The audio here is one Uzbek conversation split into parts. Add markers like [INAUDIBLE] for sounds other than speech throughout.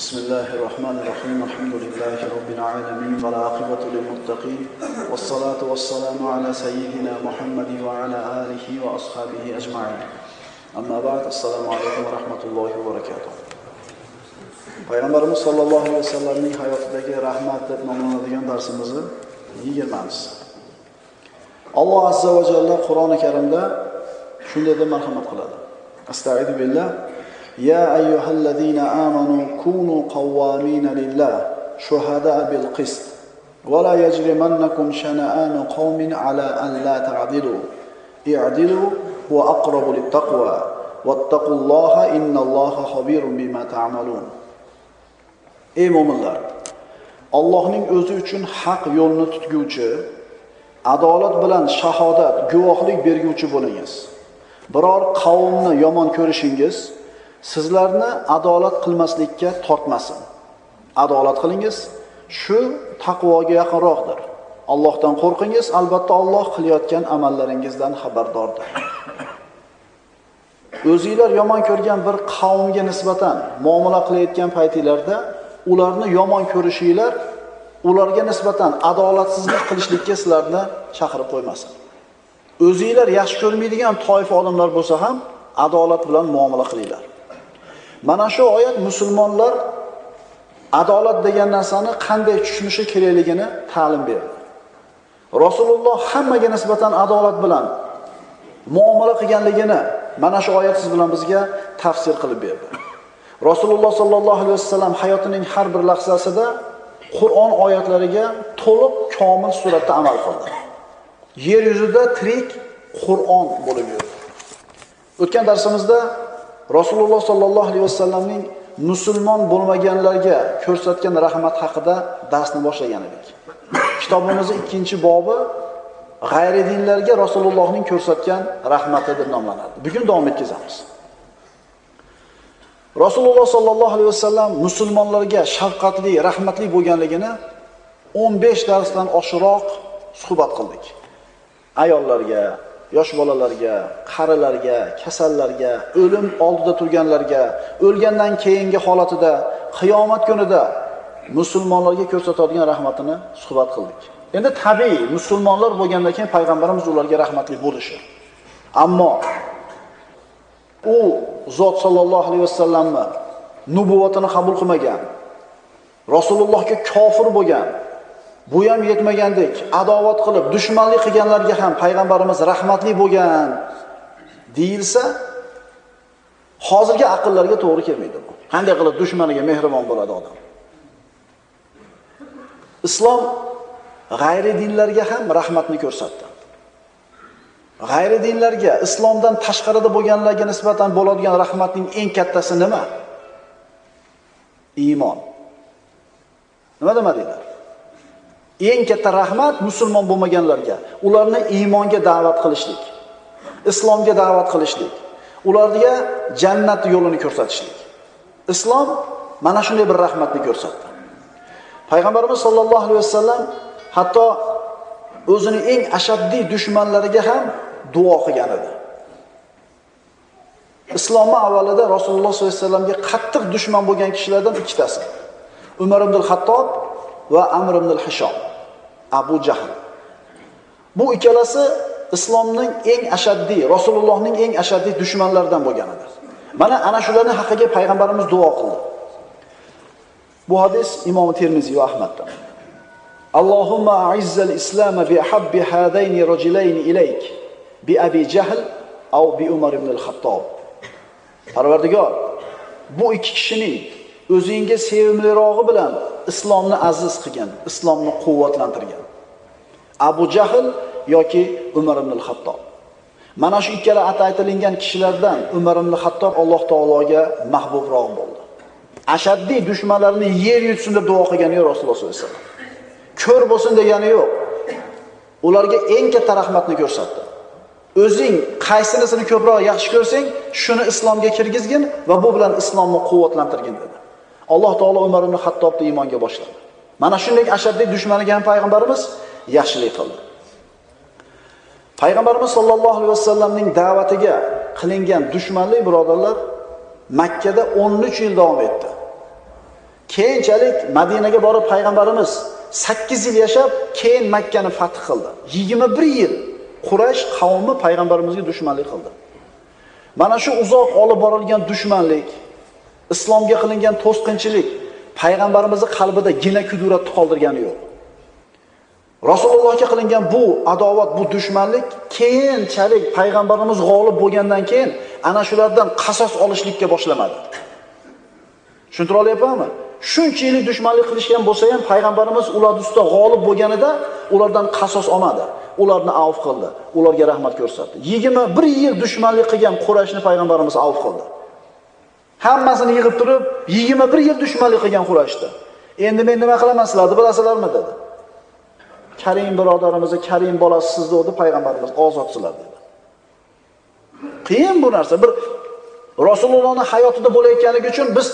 بسم الله الرحمن الرحيم الحمد لله رب العالمين والعاقبة للمتقين والصلاة والسلام على سيدنا محمد وعلى آله وأصحابه أجمعين أما بعد السلام عليكم ورحمة الله وبركاته payg'ambarimiz sollallohu alayhi vasallamning hayotidagi rahmat deb nomlanadigan darsimizni yigirmamiz alloh azza va jalla qur'oni karimda shunday deb marhamat qiladi astaidu billah ya ayyuhallazina amanu kunu qawwamina lillah shuhada bil qist ولا يجرمنكم شنآن قوم على أن لا تعدلوا اعدلوا هو أقرب للتقوى واتقوا الله إن الله خبير بما تعملون Ey mo'minlar, Allohning o'zi uchun haq yo'lni tutguvchi, adolat bilan shahodat, guvohlik berguvchi bo'lingiz. Biror qavmni yomon ko'rishingiz sizlarni adolat qilmaslikka tortmasin. Adolat qilingiz, shu taqvoga yaqinroqdir. Allohdan qo'rqingiz, albatta Alloh qilayotgan amallaringizdan xabardordir. O'zingizlar yomon ko'rgan bir qavmga nisbatan muomala qilayotgan paytinglarda ularni yomon ko'rishinglar ularga nisbatan adolatsizlik qilishlikka sizlarni chaqirib qo'ymasin. O'zingizlar yaxshi ko'rmaydigan toifa odamlar bo'lsa ham adolat bilan muomala qilinglar. Mana shu oyat musulmonlar adolat degan narsani qanday tushunishi kerakligini ta'lim berdi. Rasululloh hammaga nisbatan adolat bilan muomala qilganligini mana shu oyat siz bilan bizga tafsir qilib berdi. Rasululloh sollallohu alayhi vasallam hayotining har bir lahzasida Qur'on oyatlariga to'liq komil suratda amal qildi. Yer yuzida tirik Qur'on bo'lib yurdi. O'tgan darsimizda Rasululloh sollallohu alayhi vasallamning musulmon bo'lmaganlarga ko'rsatgan rahmat haqida darsni boshlagan edik. Kitobimizning ikkinchi bobi g'ayri dinlarga Rasulullohning ko'rsatgan rahmati deb nomlanadi. Bugun davom etkazamiz. Rasululloh sollallohu alayhi vasallam musulmonlarga shafqatli, rahmatli bo'lganligini 15 darsdan oshiroq suhbat qildik. Ayollarga, yosh bolalarga, qarilarga, kasallarga, o'lim oldida turganlarga, o'lgandan keyingi holatida, qiyomat kunida musulmonlarga ko'rsatadigan rahmatini suhbat qildik. Endi tabiiy musulmonlar bo'lgandan keyin payg'ambarimiz ularga rahmatli bo'lishi. Ammo u zot sollallohu alayhi vasallamni nubuvatini qabul qilmagan, Rasulullohga kofir bo'lgan, bu ham yetmagandek adovat qilib, dushmanlik qilganlarga ham payg'ambarimiz rahmatli bo'lgan deyilsa, hozirgi aqllarga to'g'ri kelmaydi bu. Qanday qilib dushmaniga mehribon bo'ladi odam? Islom g'ayri dinlarga ham rahmatni ko'rsatdi. G'ayri dinlarga, islomdan tashqarida bo'lganlarga nisbatan bo'ladigan rahmatning eng kattasi nima? Iymon. Nima demadinglar? Eng katta rahmat musulmon bo'lmaganlarga, ularni iymonga da'vat qilishlik, islomga da'vat qilishlik, ularga jannat yo'lini ko'rsatishlik. Islom mana shunday bir rahmatni ko'rsatdi. Payg'ambarimiz sollallohu alayhi vasallam hatto o'zini eng ashaddiy dushmanlariga ham duo qilgan edi. Islomni avvalida Rasululloh sollallohu alayhi vasallamga qattiq dushman bo'lgan kishilardan ikkitasi. Umar ibn al-Xattob va Amr ibn al-Hishom, Abu Jahl. Bu ikkalasi islomning eng ashaddiy, Rasulullohning eng ashaddiy dushmanlaridan bo'lganidir. Mana ana shularning haqiga payg'ambarimiz duo qildi. Bu hadis Imom Termiziy va Ahmaddan. Allohumma a'izzal islam bi habbi hadayn rajulayn ilayk bi Abi Jahl aw bi Umar ibn al-Hattob. Parvardigor, bu ikki kishining o'zingizga sevimlirog'i bilan islomni aziz qilgan, islomni quvvatlantirgan. Abu Jahl yoki Umar ibn al-Hattob. Mana shu ikkala ati aytilingan kishilardan Umar ibn al-Hattob Alloh taologa mahbubroq bo'ldi. Ashaddiy dushmanlarini yer yutsin deb duo qilgani yo'q Rasululloh sollallohu alayhi vasallam. Ko'r bo'lsin degani yo'q. Ularga eng katta rahmatni ko'rsatdi. O'zing qaysinisini ko'proq yaxshi ko'rsang, shuni islomga kirgizgin va bu bilan islomni quvvatlantirgin dedi. Alloh taolo Umar ibn Hattobni iymonga boshladi. Mana shunday ashaddiy dushmaniga ham payg'ambarimiz yaxshilik qildi. Payg'ambarimiz sollallohu alayhi vasallamning da'vatiga qilingan dushmanlik birodarlar Makka da 13 yil davom etdi. Keyinchalik Madinaga borib payg'ambarimiz 8 yil yashab, keyin Makkani fath qildi. 21 yil Quraysh qavmi payg'ambarimizga dushmanlik qildi. Mana shu uzoq olib borilgan dushmanlik, islomga qilingan to'sqinchilik payg'ambarimizning qalbida gina kuduratni qoldirgani yo'q. Rasulullohga qilingan bu adovat, bu dushmanlik keyinchalik payg'ambarimiz g'olib bo'lgandan keyin ana shulardan qasos olishlikka boshlamadi. Tushuntira olyapmanmi? Shuncha yillik dushmanlik qilishgan bo'lsa ham payg'ambarimiz ularni ustida g'olib bo'lganida ulardan qasos olmadi. Ularni avf qildi, ularga rahmat ko'rsatdi. 21 yil dushmanlik qilgan Qurayshni payg'ambarimiz avf qildi. Hammasini yig'ib turib, 21 yil dushmanlik qilgan Qurayshda. Endi men nima qilaman sizlarni bilasizlarmi dedi. Karim birodarimizni Karim bolasi siz dedi payg'ambarimiz ozodsizlar dedi. Qiyin bu narsa. Bir Rasulullohning hayotida bo'layotganligi uchun biz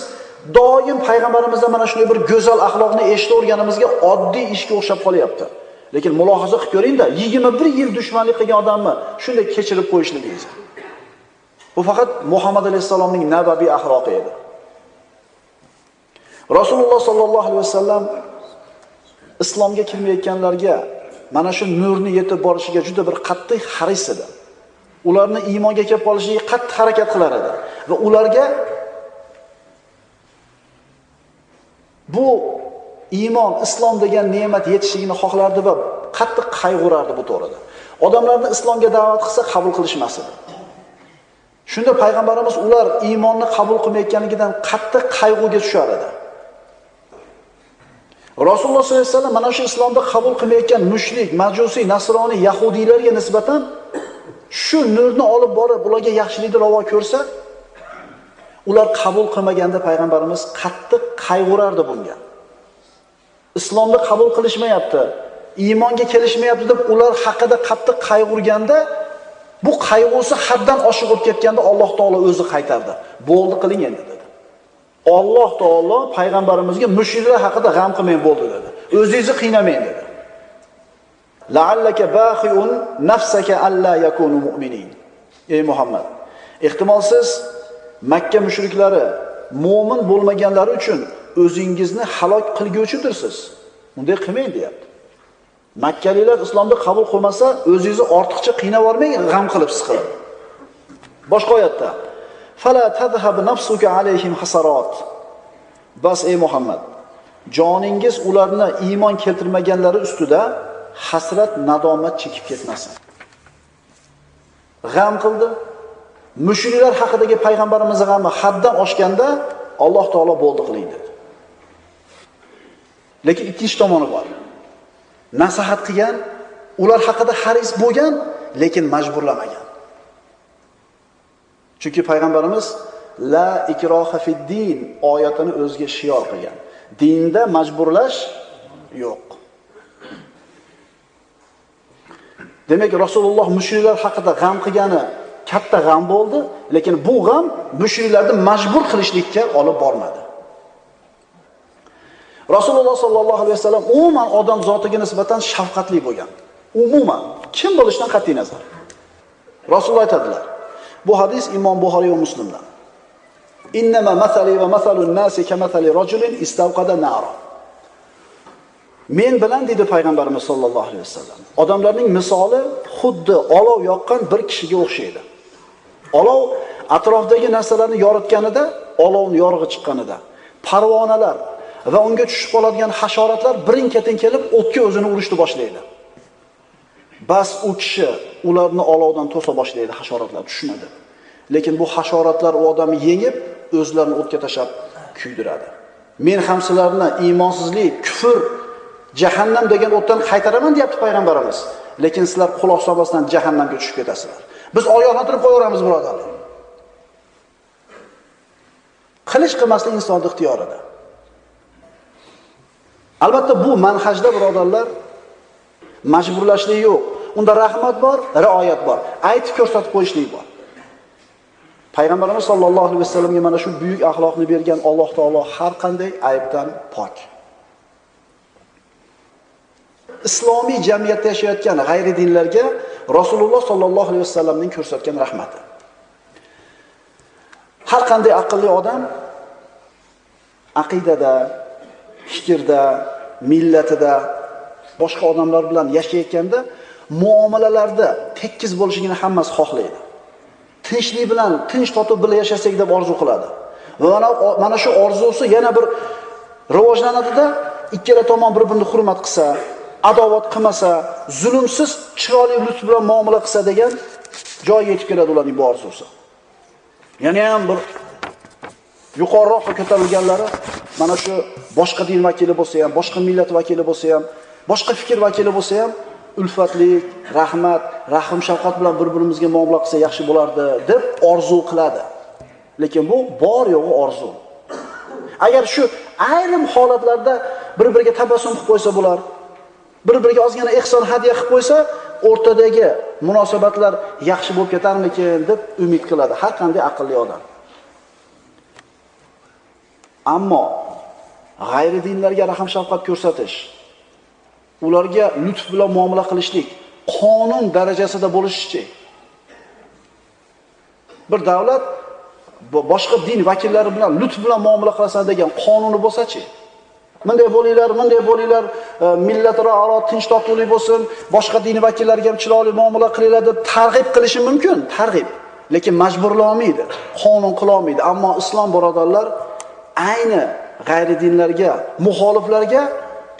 doim payg'ambarimizdan mana shunday bir go'zal axloqni eshitaverganimizga oddiy ishga o'xshab qolyapti. Lekin mulohaza qilib ko'ring-da, 21 yil dushmanlik qilgan odamni shunday kechirib qo'yishligingiz. Bu faqat Muhammad alayhisalomning nabaviy axloqi edi. Rasululloh sollallohu alayhi vasallam islomga kirmayotganlarga mana shu nurni yetib borishiga juda bir qattiq haris edi. Ularni iymonga kelib qolishiga qattiq harakat qilar edi va ularga bu iymon, islom degan ne'mat yetishligini xohlardi va qattiq qayg'urardi bu to'g'rida. Odamlarni islomga da'vat qilsa qabul qilishmas edi. Shunda payg'ambarimiz ular iymonni qabul qilmayotganligidan qattiq qayg'uga tushar edi. Rasululloh sollallohu alayhi vasallam mana shu islomni qabul qilmayotgan mushrik, majusiy, nasroniy, yahudiylarga nisbatan shu nurni olib borib ularga yaxshilikni ravo ko'rsa, ular qabul qilmaganda payg'ambarimiz qattiq qayg'urardi bunga. Islomni qabul qilishmayapti, iymonga kelishmayapti deb ular haqida qattiq qayg'urganda bu qayg'usi haddan oshib o'tib ketganda Alloh taolo o'zi qaytardi. Bo'ldi qiling endi dedi. Alloh taolo payg'ambarimizga mushriklar haqida g'am qilmang bo'ldi dedi. O'zingizni qiynamang dedi. La'allaka baxiun nafsaka alla yakunu mu'minin. Ey Muhammad, ehtimol siz Makka mushriklari mu'min bo'lmaganlari uchun o'zingizni halok qilguvchidirsiz. Unday qilmang deyapti. Makkaliklar islomni qabul qilmasa, o'zingizni ortiqcha qiynab yormang, g'am qilib siqilib. Boshqa oyatda Fala tadhhab nafsuka alayhim hasarat. Bas ey Muhammad, joningiz ularni iymon keltirmaganlari ustida hasrat, nadomat chekib ketmasin. G'am qildi. Mushriklar haqidagi payg'ambarimiz g'ami haddan oshganda Alloh taolo bo'ldi qiling dedi. Lekin ikkinchi tomoni bor. Nasihat qilgan, ular haqida haris bo'lgan, lekin majburlamagan. Chunki payg'ambarimiz la ikroha fid din oyatini o'ziga shior qilgan. Dinda majburlash yo'q. Demak, Rasululloh mushriklar haqida g'am qilgani katta g'am bo'ldi, lekin bu g'am mushriklarni majbur qilishlikka olib bormadi. Rasululloh sollallohu alayhi vasallam umuman odam zotiga nisbatan shafqatli bo'lgan. Umuman kim bo'lishidan qat'iy nazar. Rasululloh aytadilar. Bu hadis Imom Buxoriy va Muslimdan. Innama masali va masalun nasi kamathali rajulin istawqada nara. Men bilan dedi payg'ambarimiz sollallohu alayhi vasallam. Odamlarning misoli xuddi olov yoqqan bir kishiga o'xshaydi. Olov atrofdagi narsalarni yoritganida, olovning yorug'i chiqqanida, parvonalar va unga tushib qoladigan hasharotlar birin-ketin kelib o'tga o'zini urishni boshlaydi. Bas u kishi ularni olovdan to'sa boshlaydi, hasharotlar tushmadi. Lekin bu hasharotlar u odamni yengib, o'zlarini o'tga tashab kuydiradi. Men ham sizlarni iymonsizlik, kufr, jahannam degan o'tdan qaytaraman deyapti payg'ambarimiz. Lekin sizlar quloq solmasdan jahannamga tushib ketasizlar. Biz oyoqlantirib qo'yaveramiz birodarlar. Qilish qilmaslik insonning ixtiyorida. Albatta bu manhajda birodarlar majburlashlik yo'q. Unda rahmat bor, rioyat bor. Aytib ko'rsatib qo'yishlik bor. Payg'ambarimiz sollallohu alayhi vasallamga mana shu buyuk axloqni bergan Alloh taolo har qanday aybdan pok. Islomiy jamiyatda yashayotgan g'ayri dinlarga Rasululloh sollallohu alayhi vasallamning ko'rsatgan rahmati. Har qanday aqlli odam aqidada, fikrda, millatida boshqa odamlar bilan yashayotganda muomalalarda tekis bo'lishligini hammasi xohlaydi. Tinchlik bilan, tinch totib birga yashasak deb orzu qiladi. Va mana mana shu orzusi yana bir rivojlanadida ikkala tomon bir-birini hurmat qilsa, adovat qilmasa, zulmsiz, chiroyli lutf bilan muomala qilsa degan joyga yetib keladi ularning bu orzusi. Yana ham bir yuqoriroqqa ko'tarilganlari mana shu boshqa din vakili bo'lsa ham, boshqa millat vakili bo'lsa ham, boshqa fikr vakili bo'lsa ham ulfatlik, rahmat, rahm shafqat bilan bir-birimizga muomala qilsa yaxshi bo'lardi deb orzu qiladi. Lekin bu bor yo'g'i orzu. Agar shu ayrim holatlarda bir-biriga tabassum qilib qo'ysa bo'lar, bir-biriga ozgina ehson hadya qilib qo'ysa, o'rtadagi munosabatlar yaxshi bo'lib ketarmikin deb umid qiladi har qanday aqlli odam. Ammo g'ayri dinlarga rahm shafqat ko'rsatish, ularga lutf bilan muomala qilishlik qonun darajasida bo'lishichi. Bir davlat boshqa din vakillari bilan lutf bilan muomala qilasan degan qonuni bo'lsa-chi? Bunday bo'linglar, bunday bo'linglar, millatlararo millataro tinch totuvlik bo'lsin, boshqa din vakillariga ham chiroyli muomala qilinglar deb targ'ib qilishi mumkin, targ'ib. Lekin majburlamaydi, qonun qila olmaydi. Ammo islom birodarlar ayni g'ayri dinlarga, muxoliflarga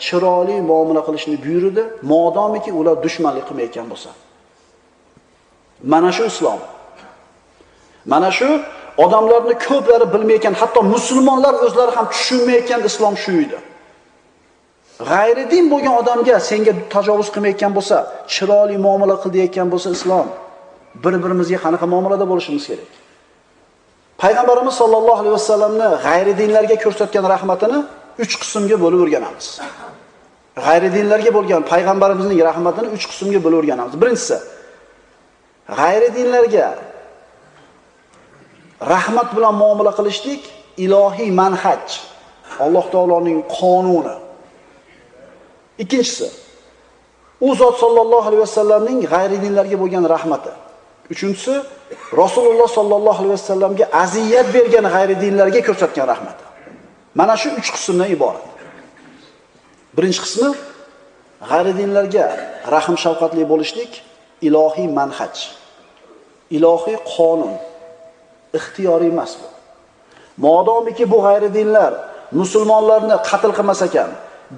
chiroyli muomala qilishni buyurdi, modomiki ular dushmanlik qilmayotgan bo'lsa. Mana shu islom. Mana shu odamlarni ko'plari bilmayotgan, hatto musulmonlar o'zlari ham tushunmayotgan islom shu edi. G'ayri din bo'lgan odamga senga tajovuz qilmayotgan bo'lsa, chiroyli muomala qilayotgan bo'lsa islom, bir-birimizga qanaqa muomalada bo'lishimiz kerak? Payg'ambarimiz sollallohu alayhi vasallamni g'ayri dinlarga ko'rsatgan rahmatini 3 qismga bo'lib o'rganamiz. G'ayri dinlarga bo'lgan payg'ambarimizning rahmatini 3 qismga bo'lib o'rganamiz. Birinchisi g'ayri dinlarga rahmat bilan muomala qilishlik ilohiy manhaj, Alloh taoloning qonuni. Ikkinchisi u zot sollallohu alayhi vasallamning g'ayri dinlarga bo'lgan rahmati. Uchinchisi Rasululloh sollallohu alayhi vasallamga aziyat bergan g'ayri dinlarga ko'rsatgan rahmati. Mana shu 3 qismdan iborat. Birinchi qismi g'ayri dinlarga rahm shafqatli bo'lishlik ilohiy manhaj. Ilohiy qonun. ixtiyoriy emas bu. Modomiki bu g'ayri dinlar musulmonlarni qatl qilmas ekan,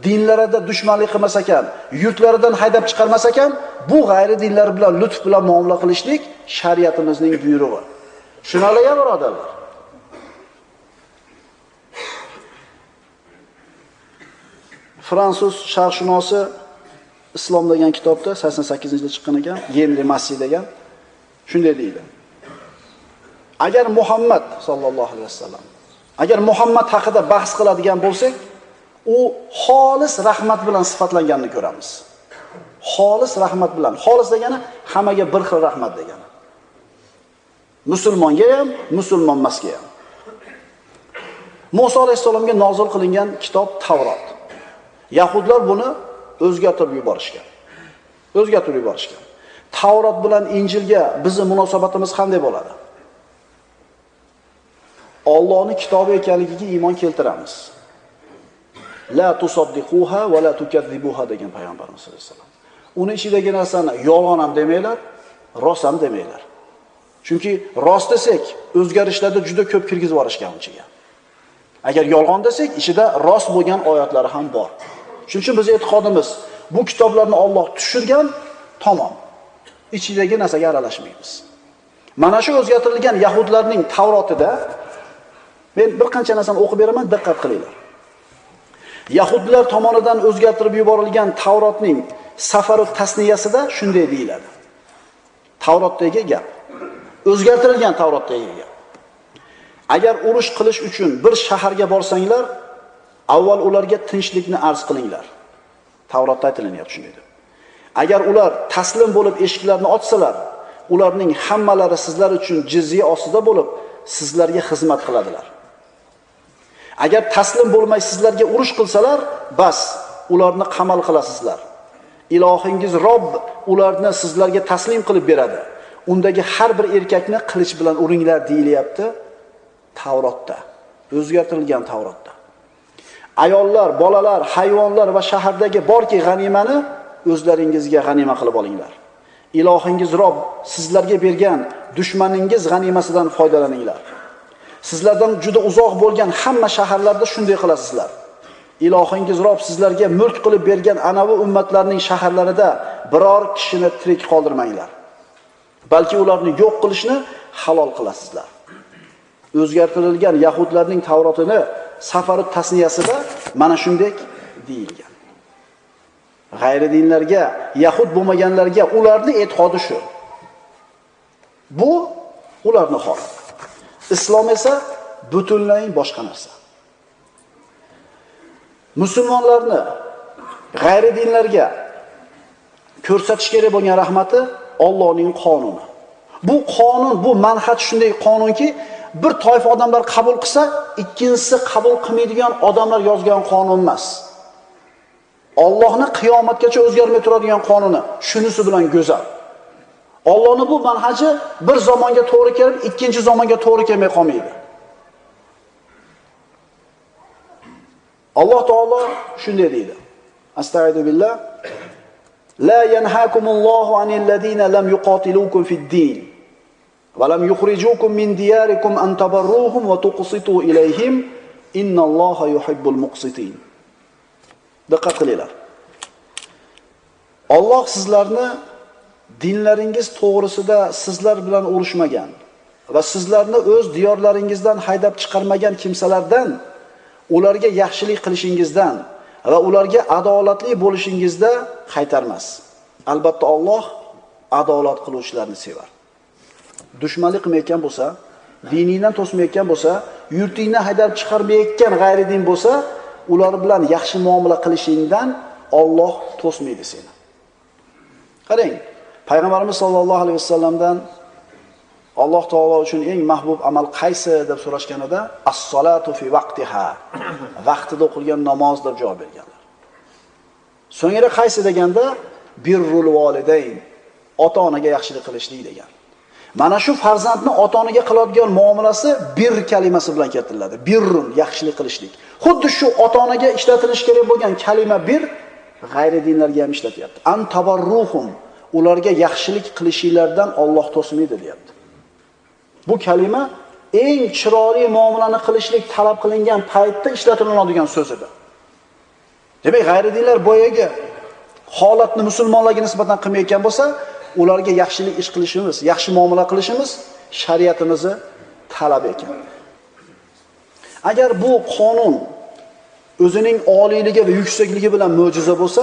dinlarida dushmanlik qilmas ekan, yurtlaridan haydab chiqarmas ekan, bu g'ayri dinlar bilan lutf bilan muomala qilishlik shariatimizning buyrug'i. Tushunarliga birodarlar. Fransuz sharqshunosi Islom degan kitobda 88-yilda chiqqan ekan, Yemli Massi degan. Shunday deydi. Agar Muhammad sallallohu alayhi vasallam agar Muhammad haqida bahs qiladigan bo'lsak, u xolis rahmat bilan sifatlanganini ko'ramiz. Xolis rahmat bilan. Xolis degani hammaga bir xil rahmat degani. Musulmonga ham, musulmon emasga ham. muso alayhissalomga nozil qilingan kitob Tavrot. Yahudlar buni o'zgartirib yuborishgan. O'zgartirib yuborishgan. Tavrot bilan Injilga bizning munosabatimiz qanday bo'ladi? Allohning kitobi ekanligiga iymon keltiramiz. La tusaddiquha va la tukazzibuha degan payg'ambarimiz sollallohu alayhi vasallam. Uni ichidagi narsani yolg'on ham demanglar, rost ham demanglar. Chunki rost desak, o'zgarishlarda juda ko'p kirgizib yuborishgan unchiga. Agar yolg'on desak, ichida rost bo'lgan oyatlari ham bor. Shuning uchun biz e'tiqodimiz bu kitoblarni Alloh tushirgan tamom. Ichidagi narsaga aralashmaymiz. Mana shu o'zgartirilgan yahudlarning Tavrotida Men bir qancha narsani o'qib beraman, diqqat qilinglar. Yahudlar tomonidan o'zgartirib yuborilgan Tavrotning safaru tasniyasida shunday deyiladi. Tavrotdagi gap. O'zgartirilgan Tavrotdagi gap. Agar urush qilish uchun bir shaharga borsanglar, avval ularga tinchlikni arz qilinglar. Tavrotda aytilinyapti shunday deb. Agar ular taslim bo'lib eshiklarni ochsalar, ularning hammalari sizlar uchun jizya ostida bo'lib, sizlarga xizmat qiladilar. Agar taslim bo'lmay sizlarga urush qilsalar, bas, ularni qamal qilasizlar. Ilohingiz rob ularni sizlarga taslim qilib beradi. Undagi har bir erkakni qilich bilan uringlar deyilyapti Tavrotda. O'zgartirilgan Tavrotda. ayollar, bolalar, hayvonlar va shahardagi borki g'animani o'zlaringizga g'anima qilib olinglar. Ilohingiz Rob sizlarga bergan dushmaningiz g'animasidan foydalaninglar. Sizlardan juda uzoq bo'lgan hamma shaharlarda shunday qilasizlar. Ilohingiz Rob sizlarga mulk qilib bergan anavi ummatlarning shaharlarida biror kishini tirik qoldirmanglar. Balki ularni yo'q qilishni halol qilasizlar. O'zgartirilgan yahudlarning Tavrotini Safari tasniyasida mana shunday deyilgan. G'ayri dinlarga, yahud bo'lmaganlarga ularni e'tiqodi shu. Bu ularni holati Islom esa butunlay boshqa narsa. Musulmonlarni g'ayri dinlarga ko'rsatish kerak bo'lgan rahmati Allohning qonuni. Bu qonun, bu manhaj shunday qonunki, bir toifa odamlar qabul qilsa, ikkinchisi qabul qilmaydigan odamlar yozgan qonun emas. Allohni qiyomatgacha o'zgarmay turadigan qonuni shunisi bilan go'zal. Allohning bu manhaji bir zamonga to'g'ri kelib, ikkinchi zamonga to'g'ri kelmay qolmaydi. Alloh taolo shunday deydi. Astagfiru billah. La yanhaakumullohu anil ladina lam yuqatilukum fid din va lam yukhrijukum min diyarikum an tabarruhum va tuqsitu ilayhim innalloha yuhibbul muqsitin. Diqqat qilinglar. Alloh sizlarni dinlaringiz to'g'risida sizlar bilan urushmagan va sizlarni o'z diyorlaringizdan haydab chiqarmagan kimsalardan ularga yaxshilik qilishingizdan va ularga adolatli bo'lishingizda qaytarmas. Albatta Alloh adolat qiluvchilarni sevar. Dushmanlik qilmayotgan bo'lsa, diningdan to'smayotgan bo'lsa, yurtingdan haydab chiqarmayotgan g'ayridin bo'lsa, ular bilan yaxshi muomala qilishingdan Alloh to'smaydi seni. Qarang, payg'ambarimiz sollallohu alayhi vasallamdan Alloh taolo uchun eng mahbub amal qaysi deb so'rashganida as-solatu fi vaqtiha [COUGHS] vaqtida o'qilgan namoz deb javob berganlar. So'ngra qaysi deganda birrul validayn ota-onaga yaxshilik qilishlik degan. Mana shu farzandni ota-onaga qiladigan muomalasi bir kalimasi bilan keltiriladi. Birrun yaxshilik qilishlik. Xuddi shu ota-onaga ishlatilish kerak bo'lgan kalima bir g'ayri dinlarga ham ishlatyapti. An tabarruhum ularga yaxshilik qilishinglardan Alloh to'smaydi deyapti. Bu kalima eng chiroyli muomalani qilishlik talab qilingan paytda ishlatiladigan so'z edi. Demak, g'ayridinlar boyagi holatni musulmonlarga nisbatan qilmayotgan bo'lsa, ularga yaxshilik ish qilishimiz, yaxshi muomala qilishimiz shariatimizni talab ekan. Agar bu qonun o'zining oliyligi va yuksakligi bilan mo'jiza bo'lsa,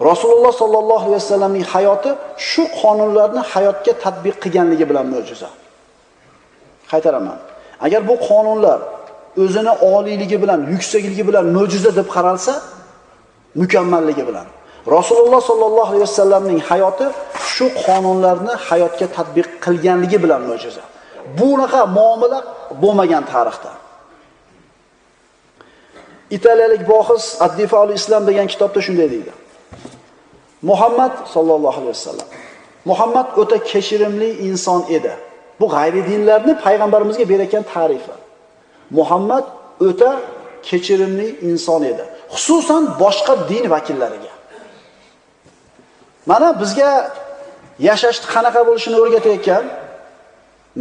Rasululloh sollallohu alayhi vasallamning hayoti shu qonunlarni hayotga tatbiq qilganligi bilan mo'jiza. Qaytaraman. Agar bu qonunlar o'zini oliyligi bilan, yuksakligi bilan mo'jiza deb qaralsa, mukammalligi bilan. Rasululloh sollallohu alayhi vasallamning hayoti shu qonunlarni hayotga tatbiq qilganligi bilan mo'jiza. Bunaqa muomala bo'lmagan tarixda. Italiyalik bohis Ad-Difaul Islam degan kitobda shunday deydi. Muhammad sallallohu alayhi vasallam Muhammad o'ta kechirimli inson edi. Bu g'ayri dinlarni payg'ambarimizga berayotgan ta'rifi. Muhammad o'ta kechirimli inson edi, xususan boshqa din vakillariga. Mana bizga yashashni qanaqa bo'lishini o'rgatayotgan,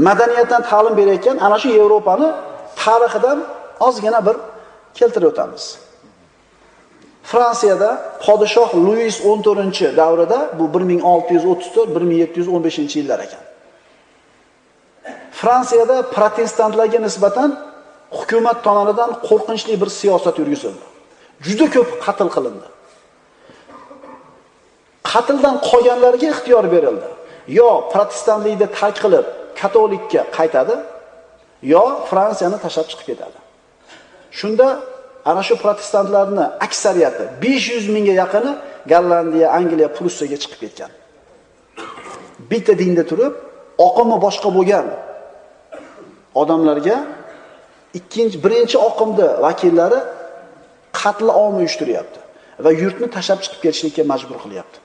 madaniyatdan ta'lim berayotgan ana shu Yevropani tarixidan ozgina bir keltirib o'tamiz. Fransiyada podshoh Luis 14-davrida bu 1634-1715 yillar ekan. Fransiyada protestantlarga nisbatan hukumat tomonidan qo'rqinchli bir siyosat yurgizildi. Juda ko'p qatl qilindi. Qatldan qolganlarga ixtiyor berildi. Yo protestantlikni tark qilib katolikka qaytadi, yo Fransiyani tashlab chiqib ketadi. Shunda ana shu protestantlarni aksariyati 500 mingga yaqini Gollandiya, Angliya, Prussiyaga chiqib ketgan. Bitta dinda turib, oqimi boshqa bo'lgan odamlarga ikkinchi birinchi oqimda vakillari qatl omi uyushtiryapti va yurtni tashlab chiqib ketishlikka majbur qilyapti.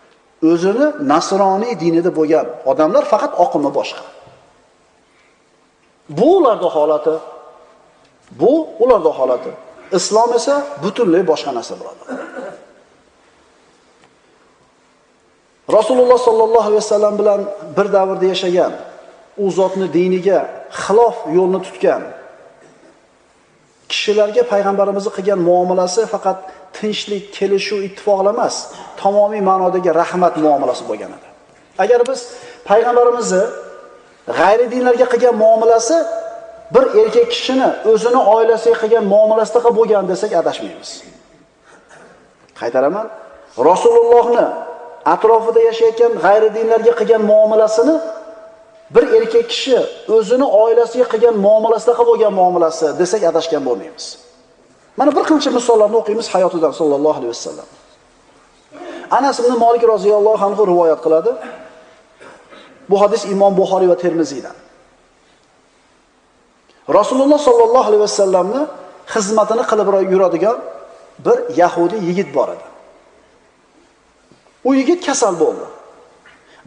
O'zini nasroniy dinida bo'lgan odamlar faqat oqimi boshqa. Bu ularda holati. Bu ularda holati. Islom esa butunlay boshqa narsa bo'ladi. Rasululloh sollallohu alayhi vasallam bilan bir davrda yashagan, u zotni diniga xilof yo'lni tutgan kishilarga payg'ambarimizni qilgan muomalasi faqat tinchlik, kelishuv, ittifoqlar emas, tamomiy ma'nodagi rahmat muomalasi bo'lgan edi. Agar biz payg'ambarimizni g'ayri dinlarga qilgan muomalasi bir erkak kishini o'zini oilasiga qilgan muomalasidaqa bo'lgan desak adashmaymiz. Qaytaraman. Rasulullohni atrofida yashayotgan g'ayri dinlarga qilgan muomalasini bir erkak kishi o'zini oilasiga qilgan muomalasidaqa bo'lgan muomalasi desak adashgan bo'lmaymiz. Mana bir qancha misollarni o'qiymiz hayotidan sallallohu alayhi vasallam. Anas ibn Malik roziyallohu anhu rivoyat qiladi. Bu hadis Imom Buxoriy va Termiziydan. Rasululloh sallallohu alayhi vasallamni xizmatini qilib yuradigan bir yahudi yigit bor edi. U yigit kasal bo'ldi.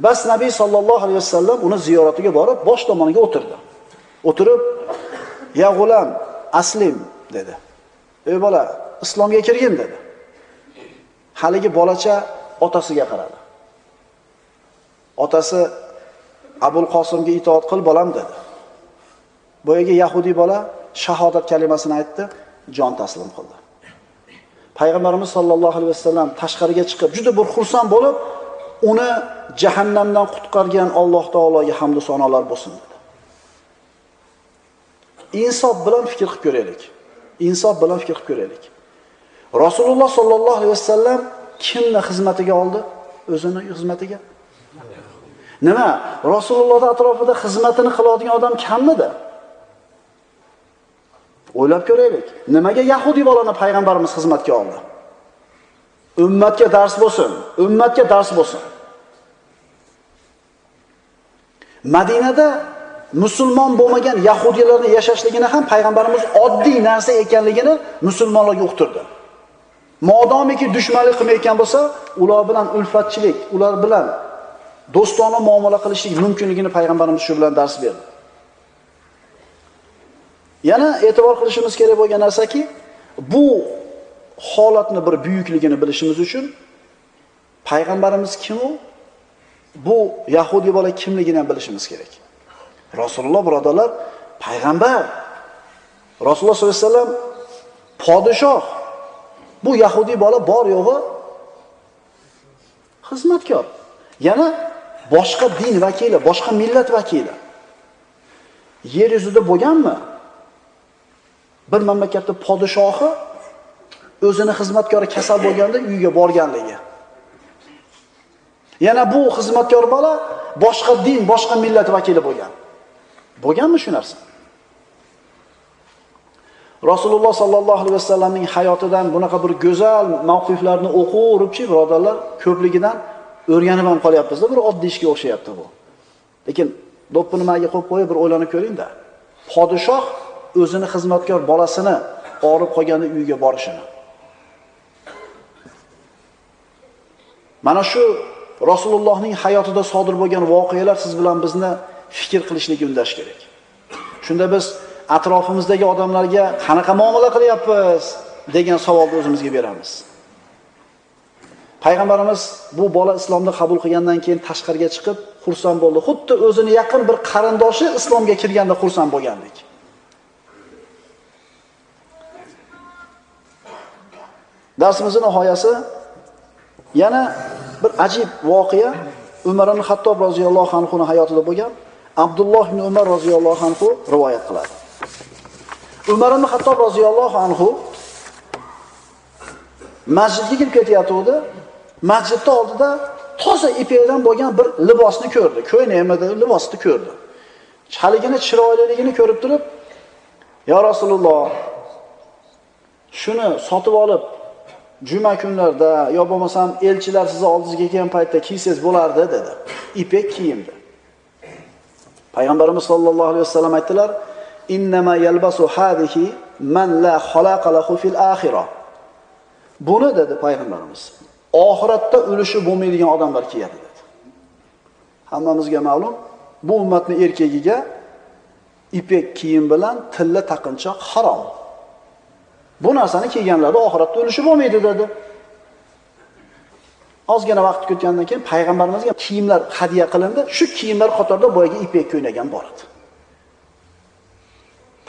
Bas Nabiy sallallohu alayhi vasallam uni ziyoratiga borib, bosh tomoniga o'tirdi. O'tirib, "Ya g'ulam, aslim" dedi. "Ey bola, islomga kirgin" dedi. Haligi bolacha otasiga qaradi. Otasi Abul Qosimga itoat qil bolam dedi. Boyagi Yahudi bola shahodat kalimasini aytdi, jon taslim qildi. Payg'ambarimiz sollallohu alayhi vasallam tashqariga chiqib juda bir xursand bo'lib, uni jahannamdan qutqargan Alloh taologa hamd va sanolar bo'lsin dedi. Insof bilan fikr qilib ko'raylik. Insof bilan fikr qilib ko'raylik. Rasululloh sollallohu alayhi vasallam kimni xizmatiga oldi? O'zini xizmatiga? Nima? Rasulullohning atrofida xizmatini qiladigan odam kammidi? O'ylab ko'raylik. Nimaga Yahudi bolani payg'ambarimiz xizmatga oldi? Ummatga dars bo'lsin, ummatga dars bo'lsin. Madinada musulmon bo'lmagan yahudilarning yashashligini ham payg'ambarimiz oddiy narsa ekanligini musulmonlarga uqtirdi. Modomiki dushmanlik qilmayotgan bo'lsa, ular bilan ulfatchilik, ular bilan do'stona muomala qilishlik mumkinligini payg'ambarimiz shu bilan dars berdi. Yana e'tibor qilishimiz kerak bo'lgan narsaki, bu holatni bir buyukligini bilishimiz uchun payg'ambarimiz kim u? Bu Yahudi bola kimligini ham bilishimiz kerak. Rasululloh birodarlar payg'ambar. Rasululloh sollallohu alayhi vasallam podshoh. Bu Yahudi bola bor yo'g'i xizmatkor. Yana boshqa din vakili, boshqa millat vakili. Yer yuzida bo'lganmi? Bir mamlakatning podshohi o'zini xizmatkori kasal bo'lganda uyiga borganligi. Yana bu xizmatkor bola boshqa din, boshqa millat vakili bo'lgan. Bo'lganmi shu narsa? Rasululloh sallallohu alayhi vasallamning hayotidan bunaqa bir go'zal mavqiflarni o'qib-o'ribchi birodarlar, ko'pligidan o'rganib ham qolyapmiz-da, bir oddiy ishga o'xshayapti bu. Lekin do'ppini nimaga qo'yib qo'yib bir o'ylanib ko'ring-da. Podshoh o'zini xizmatkor bolasini og'rib qolgani uyiga borishini. Mana shu Rasulullohning hayotida sodir bo'lgan voqealar siz bilan bizni fikr qilishlikka undash kerak. Shunda biz atrofimizdagi odamlarga qanaqa muomala qilyapmiz degan savolni o'zimizga beramiz. Payg'ambarimiz bu bola islomni qabul qilgandan keyin tashqariga chiqib xursand bo'ldi. Xuddi o'zini yaqin bir qarindoshi islomga kirganda xursand bo'lgandek. Darsimizning nihoyasi yana bir ajib voqea Umar ibn Xattob roziyallohu anhu hayotida bo'lgan Abdulloh ibn Umar roziyallohu anhu rivoyat qiladi. Umar ibn Xattob roziyallohu anhu masjidga kirib ketayotgandi. Masjidda oldida toza ipakdan bo'lgan bir libosni ko'rdi. Ko'ynakmidi, libosni ko'rdi. Chaligini, chiroyliligini ko'rib turib, "Ya Rasululloh, shuni sotib olib juma kunlarda yo bo'lmasam elchilar sizni oldingizga kelgan paytda kiysangiz bo'lardi dedi. Ipek kiyimni Payg'ambarimiz sollallohu alayhi vasallam aytdilar: "Innama yalbasu hadihi man la xalaqa lahu fil akhirah." Buni dedi payg'ambarimiz. Oxiratda ulushi bo'lmaydigan odamlar kiyadi dedi. Hammamizga ma'lum, bu ummatni erkagiga ipek kiyim bilan tilla taqinchoq harom. Bu narsani kiyganlarda oxiratda o'lishi bo'lmaydi dedi. Ozgina vaqt o'tgandan keyin payg'ambarimizga kiyimlar hadya qilindi. Shu kiyimlar qatorida boyagi ipak ko'ynagan bor edi.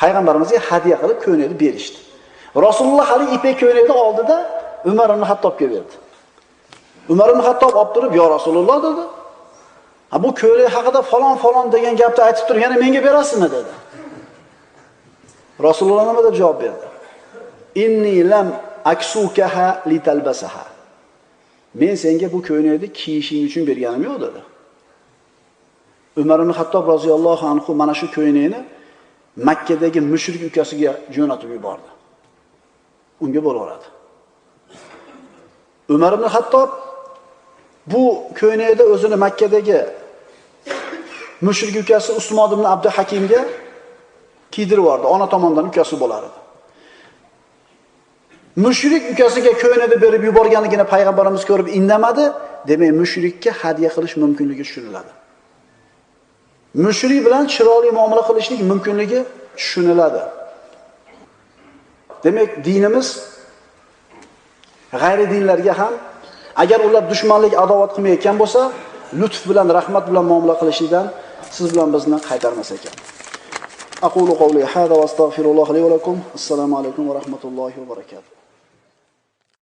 Payg'ambarimizga hadya qilib ko'ynakni berishdi. Rasululloh hali ipak ko'ynakni oldida Umar ibn Hattobga berdi. Umar ibn Hattob olib turib, "Ya Rasululloh" dedi. "Ha bu ko'ylak haqida falon falon degan gapni aytib turgan, yana menga berasizmi?" dedi. Rasululloh nima deb javob berdi? Inni lam aksukaha litalbasaha. Men senga bu ko'ylakni kiyishing uchun berganim yo'q dedi. Umar ibn Hattob roziyallohu anhu mana shu ko'ylakni Makkadagi mushrik ukasiga jo'natib yubordi. Unga bo'laveradi. Umar ibn Hattob bu ko'ynakda o'zini Makkadagi mushrik ukasi Usmon ibn abdu Hakimga kiydirib yubordi. Ona tomonidan ukasi bo'lar edi. Mushrik ukasiga ko'ynakni berib yuborganligini payg'ambarimiz ko'rib indamadi, demak mushrikka hadya qilish mumkinligi tushuniladi. Mushrik bilan chiroyli muomala qilishlik mumkinligi tushuniladi. Demak, dinimiz g'ayri dinlarga ham agar ular dushmanlik, adovat qilmayotgan bo'lsa, lutf bilan, rahmat bilan muomala qilishlikdan siz bilan bizni qaytarmas ekan. أقول قولي هذا وأستغفر الله لي ولكم السلام عليكم ورحمة الله وبركاته